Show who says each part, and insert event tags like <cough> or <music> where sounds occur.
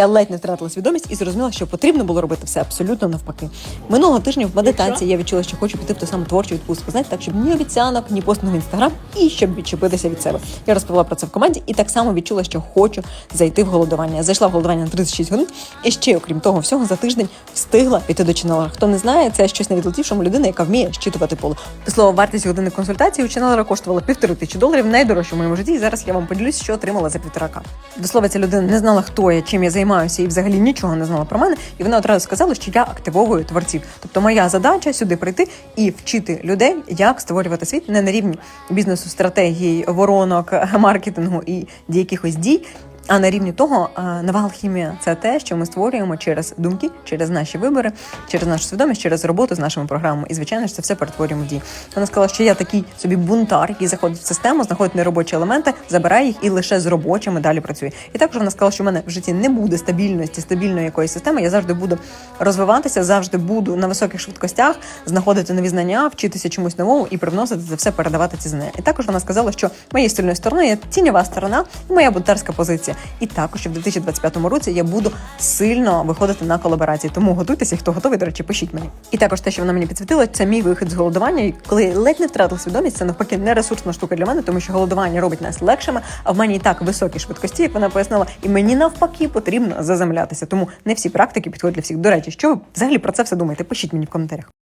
Speaker 1: Я ледь не втратила свідомість і зрозуміла, що потрібно було робити все абсолютно навпаки. Минулого тижня в медитації я відчула, що хочу піти в ту саму творчу відпустку. Знаєте, так, щоб ні обіцянок, ні постного в інстаграм, і щоб відчепитися від себе. Я розповіла про це в команді і так само відчула, що хочу зайти в голодування. Я зайшла в голодування на 36 годин, і ще, окрім того, всього за тиждень встигла піти до ченнелера. Хто не знає, це щось найвітлатішому людина, яка вміє щитувати поле. Слово вартість години консультації у ченнелера коштувала півтори тисячі доларів, найдорожче в моєму житті. І зараз я вам поділюсь, що отримала за півторака. До слова, ця людина не знала, хто я, чим я займаюся, і взагалі нічого не знала про мене. І вона одразу сказала, що я активовую творців. Тобто, моя задача сюди прийти і вчити людей, як створювати світ не на рівні бізнесу, стратегії, воронок, <laughs> маркетингу і якихось дій. А на рівні того, нова алхімія це те, що ми створюємо через думки, через наші вибори, через нашу свідомість, через роботу з нашими програмами. І звичайно ж це все перетворюємо в дії. Вона сказала, що я такий собі бунтар, який заходить в систему, знаходить неробочі елементи, забирає їх і лише з робочими далі працює. І також вона сказала, що в мене в житті не буде стабільності, стабільної якоїсь системи. Я завжди буду розвиватися, завжди буду на високих швидкостях знаходити нові знання, вчитися чомусь новому і привносити це все, передавати ці знання. І також вона сказала, що моєю сильною стороною є тіньова сторона і моя бунтарська позиція. І також в 2025 році я буду сильно виходити на колаборації. Тому готуйтеся, хто готовий, до речі, пишіть мені. І також те, що вона мені підсвітила, це мій вихід з голодування. І коли я ледь не втратила свідомість, це навпаки не ресурсна штука для мене, тому що голодування робить нас легшими. А в мене і так високі швидкості, як вона пояснила, і мені навпаки потрібно заземлятися. Тому не всі практики підходять для всіх. До речі, що ви взагалі про це все думаєте? Пишіть мені в коментарях.